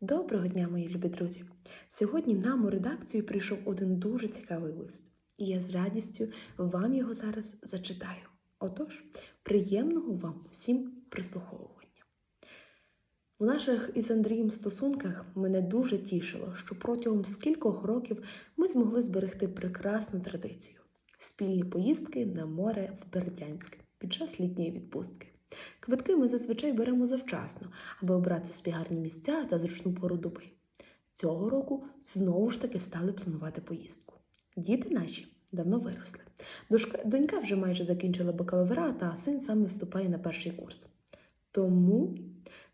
Доброго дня, мої любі друзі! Сьогодні нам у редакцію прийшов один дуже цікавий лист, і я з радістю вам його зараз зачитаю. Отож, приємного вам усім прислуховування. У наших із Андрієм стосунках мене дуже тішило, що протягом скількох років ми змогли зберегти прекрасну традицію спільні поїздки на море в Бердянськ під час літньої відпустки. Квитки ми зазвичай беремо завчасно, аби обрати собі гарні місця та зручну пору доби. Цього року знову ж таки стали планувати поїздку. Діти наші давно виросли. Донька вже майже закінчила бакалаврат, а син саме вступає на перший курс. Тому,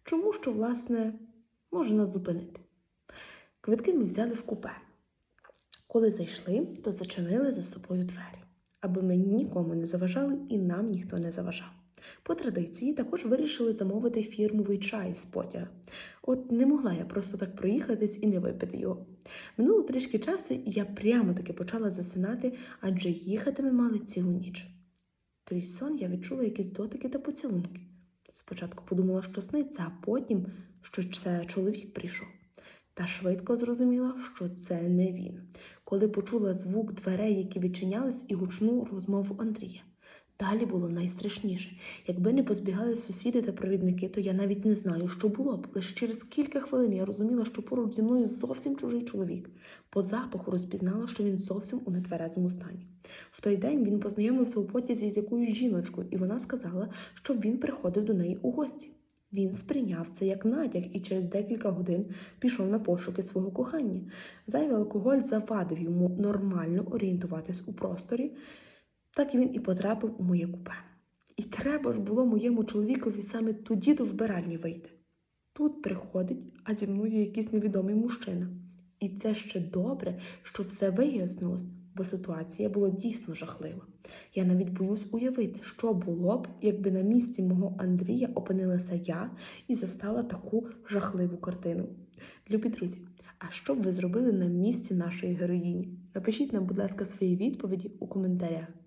чому що, власне, може нас зупинити? Квитки ми взяли в купе. Коли зайшли, то зачинили за собою двері, аби ми нікому не заважали і нам ніхто не заважав. По традиції також вирішили замовити фірмовий чай з потяга. От не могла я просто так проїхатись і не випити його. Минуло трішки часу, і я прямо таки почала засинати, адже їхати ми мали цілу ніч. Крізь сон я відчула якісь дотики та поцілунки. Спочатку подумала, що сниться, а потім, що це чоловік прийшов. Та швидко зрозуміла, що це не він, коли почула звук дверей, які відчинялись, і гучну розмову Андрія. Далі було найстрашніше. Якби не позбігали сусіди та провідники, то я навіть не знаю, що було б. Лише через кілька хвилин я розуміла, що поруч зі мною зовсім чужий чоловік. По запаху розпізнала, що він зовсім у нетверезому стані. В той день він познайомився у потязі з якоюсь жіночкою, і вона сказала, що він приходив до неї у гості. Він сприйняв це як натяк і через декілька годин пішов на пошуки свого кохання. Зайвий алкоголь завадив йому нормально орієнтуватись у просторі. Так він і потрапив у моє купе. І треба ж було моєму чоловікові саме тоді до вбиральні вийти. Тут приходить, а зі мною якийсь невідомий мужчина. І це ще добре, що все вияснилось, бо ситуація була дійсно жахлива. Я навіть боюсь уявити, що було б, якби на місці мого Андрія опинилася я і застала таку жахливу картину. Любі друзі, а що б ви зробили на місці нашої героїні? Напишіть нам, будь ласка, свої відповіді у коментарях.